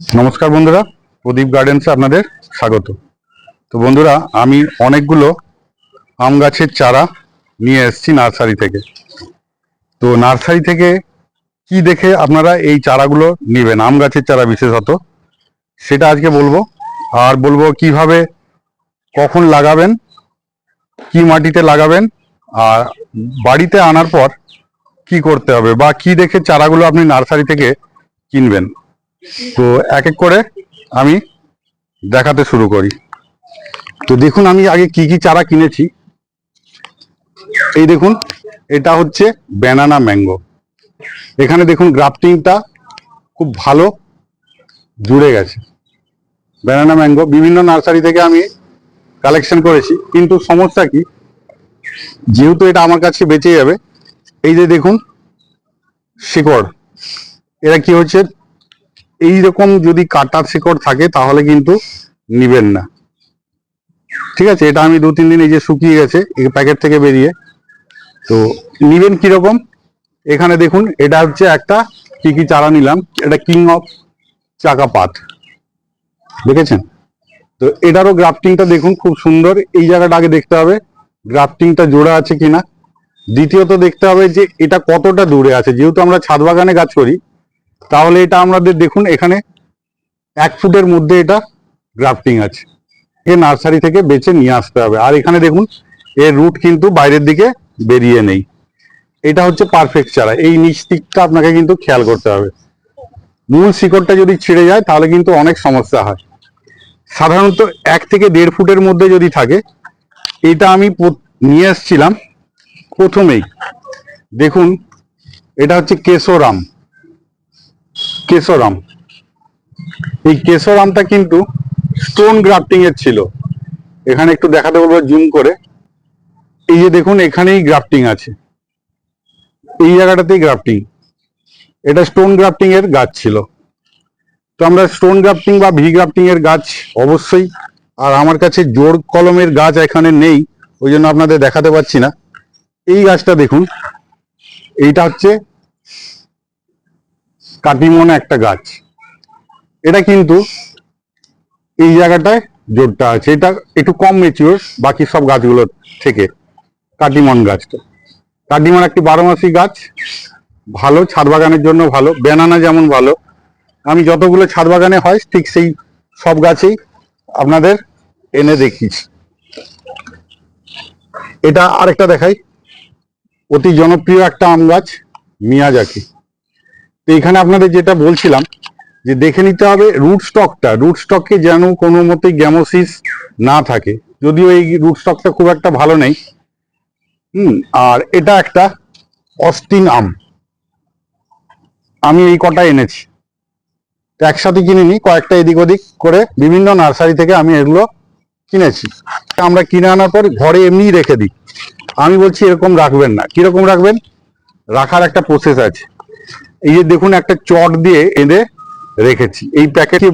নমস্কার বন্ধুরা, প্রদীপ গার্ডেন্সে আপনাদের স্বাগত। তো বন্ধুরা, আমি অনেকগুলো আম গাছের চারা নিয়ে এসেছি নার্সারি থেকে। তো নার্সারি থেকে কি দেখে আপনারা এই চারাগুলো নেবেন? আম গাছের চারা বিশেষত। সেটা আজকে বলব। আর বলব কীভাবে, কখন লাগাবেন, কি মাটিতে লাগাবেন, আর বাড়িতে আনার পর কি করতে হবে, বা কি দেখে চারাগুলো আপনি নার্সারি থেকে কিনবেন। তো এক এক করে আমি দেখাতে শুরু করি। তো দেখুন আমি আগে কি কি চারা কিনেছি। এই দেখুন, এটা হচ্ছে ব্যানানা ম্যাঙ্গো এখানে দেখুন গ্রাফটিংটা খুব ভালো জুড়ে গেছে। ব্যানানা ম্যাঙ্গো বিভিন্ন নার্সারি থেকে আমি কালেকশন করেছি। কিন্তু সমস্যা কি, যেহেতু এটা আমার কাছে বেঁচে যাবে, এই যে দেখুন শিকড়, এরা কি হচ্ছে এই রকম যদি কাটার শিকড় থাকে, তাহলে কিন্তু নিবেন না। ঠিক আছে? এটা আমি দু তিন দিন এই যে শুকিয়ে গেছে প্যাকেট থেকে বেরিয়ে। তো নিবেন কীরকম? এখানে দেখুন, এটা হচ্ছে একটা কি কি চারা নিলাম, এটা কিং অফ চাকা পাত দেখেছেন? তো এটারও গ্রাফটিংটা দেখুন, খুব সুন্দর। এই জায়গাটা আগে দেখতে হবে, গ্রাফটিংটা জোড়া আছে কিনা। দ্বিতীয়ত দেখতে হবে যে এটা কতটা দূরে আছে। যেহেতু আমরা ছাদ বাগানে গাছ করি তাহলে এটা আমাদের দেখুন, এখানে এক ফুটের মধ্যে এটা গ্রাফটিং আছে। এ নার্সারি থেকে বেছে নিয়ে আসতে হবে। আর এখানে দেখুন, এর রুট কিন্তু বাইরের দিকে বেরিয়ে নেই। এটা হচ্ছে পারফেক্ট চারা। এই নিচ দিকটা আপনাকে কিন্তু খেয়াল করতে হবে। মূল শিকড়টা যদি ছিঁড়ে যায়, তাহলে কিন্তু অনেক সমস্যা হয়। সাধারণত এক থেকে দেড় ফুটের মধ্যে যদি থাকে, এটা আমি নিয়ে এসছিলাম প্রথমেই। দেখুন, এটা হচ্ছে কেশোরাম। কেশোরাম। এই কেশরামটা কিন্তু স্টোন গ্রাফটিং এর ছিল। এখানে একটু দেখাতে বলব জুম করে। এই যে দেখুন, এখানেই গ্রাফটিং আছে। এই জায়গাটাতেই গ্রাফটিং এটা স্টোন গ্রাফটিং এর গাছ ছিল। তো আমরা স্টোন গ্রাফটিং বা ভি গ্রাফটিং এর গাছ অবশ্যই, আর আমার কাছে জোর কলমের গাছ এখানে নেই, ওই জন্য আপনাদের দেখাতে পাচ্ছি না। এই গাছটা দেখুন, এইটা হচ্ছে কাটিমন একটা গাছ। এটা কিন্তু এই জায়গাটায় জোরটা আছে। এটা একটু কম মেচিওর বাকি সব গাছগুলোর থেকে কাটিমন গাছটা। কাটিমন একটি বারো মাসি গাছ, ভালো, ছাদ বাগানের জন্য ভালো বেনানা যেমন ভালো। আমি যতগুলো ছাদ বাগানে হয়, ঠিক সেই সব গাছেই আপনাদের এনে দেখিয়েছি। এটা আরেকটা দেখাই। অতি জনপ্রিয় একটা আম গাছ, মিয়াজাকি। তো এখানে আপনাদের যেটা বলছিলাম, যে দেখে নিতে হবে রুট স্টকটা রুট স্টকে যেন কোনো মতেই গ্যামোসিস না থাকে। যদিও এই রুট স্টকটা খুব একটা ভালো নেই। হুম, আর এটা একটা অস্টিন আম। আমি এই কটা এনেছি। একসাথে কিনিনি কয়েকটা এদিক ওদিক করে বিভিন্ন নার্সারি থেকে আমি এগুলো কিনেছি। আমরা কিনে আনার পর ঘরে এমনিই রেখে দিই। আমি বলছি এরকম রাখবেন না। কীরকম রাখবেন? রাখার একটা প্রসেস আছে। এই যে দেখুন একটা চট দিয়ে এনে রেখেছি। এই প্যাকেটে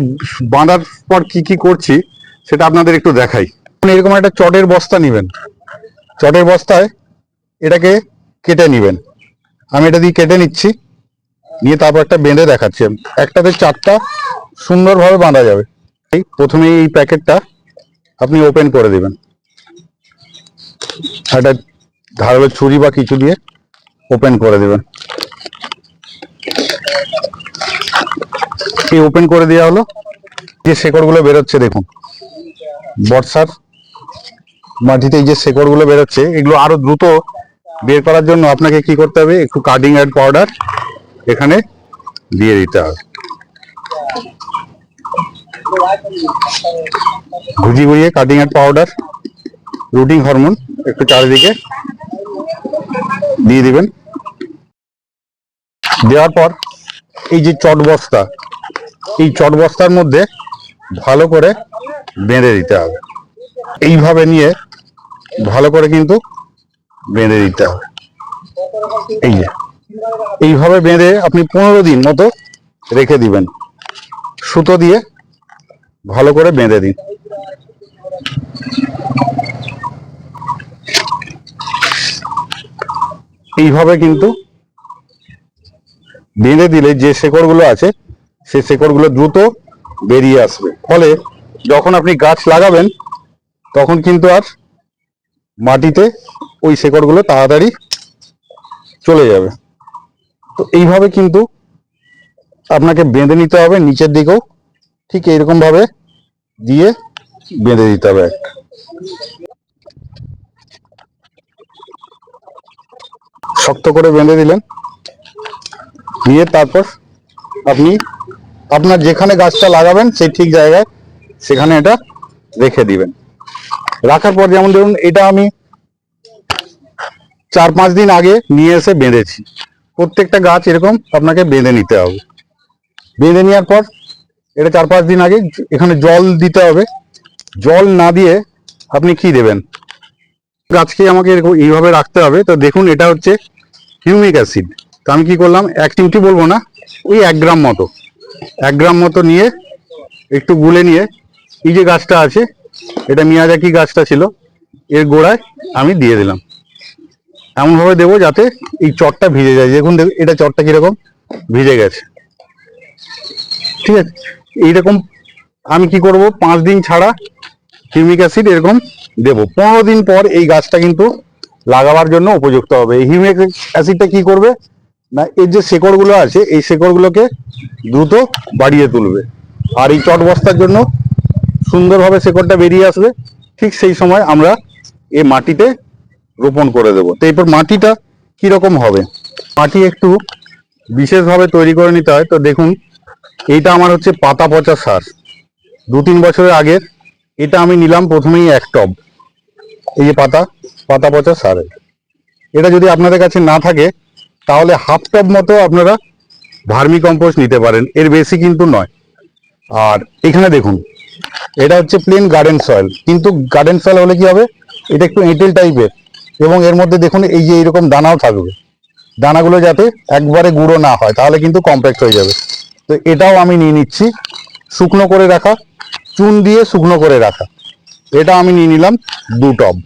বাঁধার পর কি কি করছি, সেটা আপনাদের একটু দেখাই। এরকম একটা চটের বস্তা নেবেন। চটের বস্তায় এটাকে কেটে নেবেন। আমি এটা দিয়ে কেটে নিচ্ছি। নিয়ে তারপর একটা বেঁধে দেখাচ্ছি একটাতে চারটা সুন্দরভাবে বাঁধা যাবে। এই প্রথমে এই প্যাকেটটা আপনি ওপেন করে দেবেন। একটা ধারালো ছুরি বা কিছু দিয়ে ওপেন করে দেবেন। এই ওপেন করে দেওয়া হলো। যে শেকড়গুলো বেরোচ্ছে দেখুন। বর্ষার মাটিতে এই যে শেকড়গুলো বেরোচ্ছে, এগুলো আরও দ্রুত বের করার জন্য আপনাকে কি করতে হবে? একটু কাটিং অ্যাড পাউডার এখানে দিয়ে দিতে হবে। ঘুজি ঘুরিয়ে cutting add powder rooting hormone একটু চারিদিকে দিয়ে দিবেন। দেওয়ার পর এই যে চট বস্তা এই চট বস্তার মধ্যে ভালো করে বেঁধে দিতে হবে। এইভাবে নিয়ে ভালো করে কিন্তু বেঁধে দিতে হবে। এই যে, এইভাবে বেঁধে আপনি পনেরো দিন মতো রেখে দিবেন। সুতো দিয়ে ভালো করে বেঁধে দিন। এইভাবে কিন্তু বেঁধে দিলে যে শেকড়গুলো আছে সেই শেকড়গুলো দ্রুত বেরিয়ে আসবে। ফলে যখন আপনি গাছ লাগাবেন, তখন কিন্তু আর মাটিতে ওই শেকড়গুলো তাড়াতাড়ি চলে যাবে। তো এইভাবে কিন্তু আপনাকে বেঁধে নিতে হবে নিচের দিকেও। ঠিক এইরকম ভাবে দিয়ে বেঁধে দিতে হবে। শক্ত করে বেঁধে দিলেন। দিয়ে তারপর আপনি আপনার যেখানে গাছটা লাগাবেন, সেই ঠিক জায়গায় সেখানে এটা রেখে দিবেন। রাখার পর যেমন ধরুন, এটা আমি চার পাঁচ দিন আগে নিয়ে এসে বেঁধেছি। প্রত্যেকটা গাছ এরকম আপনাকে বেঁধে নিতে হবে। বেঁধে নেওয়ার পর এটা চার পাঁচ দিন আগে এখানে জল দিতে হবে। জল না দিয়ে আপনি কি দেবেন? গাছকে আমাকে এরকম এইভাবে রাখতে হবে। তো দেখুন, এটা হচ্ছে হিউমিক অ্যাসিড। তো আমি কি করলাম, এক বলব না, ওই এক গ্রাম মতো। এক গ্রাম মতো নিয়ে, একটু গুলে নিয়ে, এই যে গাছটা আছে, এটা মিয়াজাকি গাছটা ছিল, এর গোড়ায় আমি দিয়ে দিলাম। এমনভাবে দেবো যাতে এই চটটা ভিজে যায়। দেখুন দেখুন, এটা চটটা কীরকম ভিজে গেছে। ঠিক আছে? এইরকম আমি কি করব? পাঁচ দিন ছাড়া হিউমিক অ্যাসিড এরকম দেবো। পনেরো দিন পর এই গাছটা কিন্তু লাগাবার জন্য উপযুক্ত হবে। এই হিউমিক অ্যাসিডটা কি করবে? না এর যে শেকড়গুলো আছে, এই শেকড়গুলোকে দ্রুত বাড়িয়ে তুলবে। আর এই চট বস্তার জন্য সুন্দরভাবে শেকড়টা বেরিয়ে আসবে। ঠিক সেই সময় আমরা এ মাটিতে রোপণ করে দেবো। তো এরপর মাটিটা কীরকম হবে? মাটি একটু বিশেষভাবে তৈরি করে নিতে হয়। তো দেখুন, এইটা আমার হচ্ছে পাতা পচা সার। দু তিন বছরের আগের, এটা আমি নিলাম প্রথমেই এক টব। এই যে পাতা পাতা পচা সার। এটা যদি আপনাদের কাছে না থাকে তাহলে হাফ টব মতো আপনারা ভার্মি কম্পোস্ট নিতে পারেন। এর বেশি কিন্তু নয়। আর এখানে দেখুন, এটা হচ্ছে প্লেন গার্ডেন সয়েল কিন্তু গার্ডেন সয়েল হলে কি হবে? এটা একটু এঁটেল টাইপের এবং এর মধ্যে দেখুন, এই যে এরকম দানাও থাকবে। দানাগুলো যাতে একবারে গুঁড়ো না হয়, তাহলে কিন্তু কম্প্যাক্ট হয়ে যাবে। তো এটাও আমি নিয়ে নিচ্ছি। শুকনো করে রাখা, চুন দিয়ে শুকনো করে রাখা। এটা আমি নিয়ে নিলাম দু টব।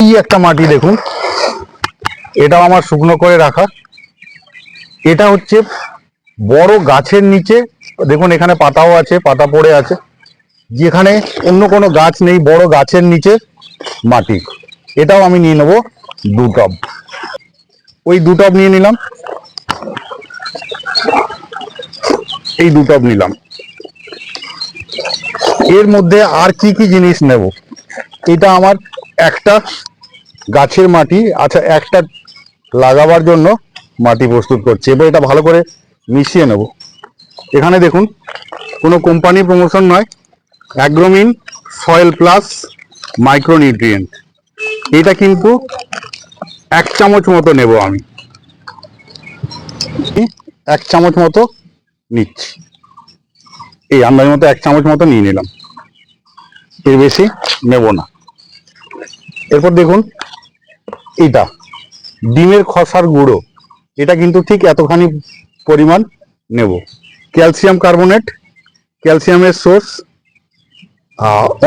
এই একটা মাটি দেখুন এটাও আমার শুকনো করে রাখা। এটা হচ্ছে বড় গাছের নিচে, দেখুন এখানে পাতাও আছে, পাতা পড়ে আছে, যেখানে অন্য কোনো গাছ নেই, বড় গাছের নিচে মাটি। এটাও আমি নিয়ে নেব দু টব। ওই দু টব নিয়ে নিলাম। এই দু টব নিলাম। এর মধ্যে আর কি কি জিনিস নেব? এটা আমার একটা গাছের মাটি আচ্ছা একটা লাগাবার জন্য মাটি প্রস্তুত করছি। এবার এটা ভালো করে মিশিয়ে নেব। এখানে দেখুন, কোনো কোম্পানি প্রমোশন নয়। অ্যাগ্রোমিন সয়েল প্লাস মাইক্রোনিউট্রিয়েন্ট এটা কিন্তু এক চামচ মতো নেব আমি। এক চামচ মতো নিচ্ছি। এই আন্দাজ মতো এক চামচ মতো নিয়ে নিলাম। এর বেশি নেব না। এরপর দেখুন, এটা। ডিমের খসার গুঁড়ো। এটা কিন্তু ঠিক এতখানি পরিমাণ নেব। ক্যালসিয়াম কার্বোনেট, ক্যালসিয়ামের সোর্স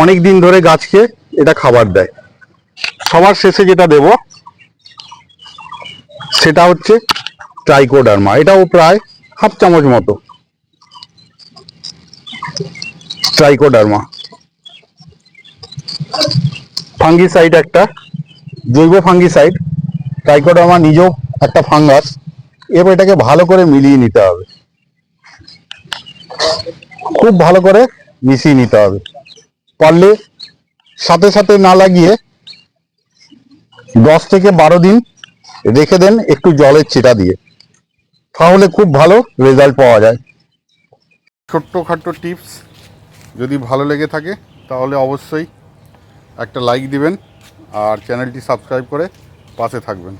অনেক দিন ধরে গাছকে এটা খাবার দেয়। সবার শেষে যেটা দেব, সেটা হচ্ছে ট্রাইকোডার্মা। এটাও প্রায় হাফ চামচ মতো। ট্রাইকোডার্মা। ফাঙ্গিসাইড একটা, জৈব ফাঙ্গিসাইড। ট্রাইকোডার্মা নিজেও একটা ফাঙ্গাস এবার এটাকে ভালো করে মিলিয়ে নিতে হবে। খুব ভালো করে মিশিয়ে নিতে হবে। পারলে সাথে সাথে না লাগিয়ে দশ থেকে বারো দিন রেখে দেন একটু জলের ছিটা দিয়ে। তাহলে খুব ভালো রেজাল্ট পাওয়া যায়। ছোট্ট খাট্ট টিপস যদি ভালো লেগে থাকে, তাহলে অবশ্যই একটা লাইক দিবেন আর চ্যানেলটি সাবস্ক্রাইব করে পাশে থাকবেন।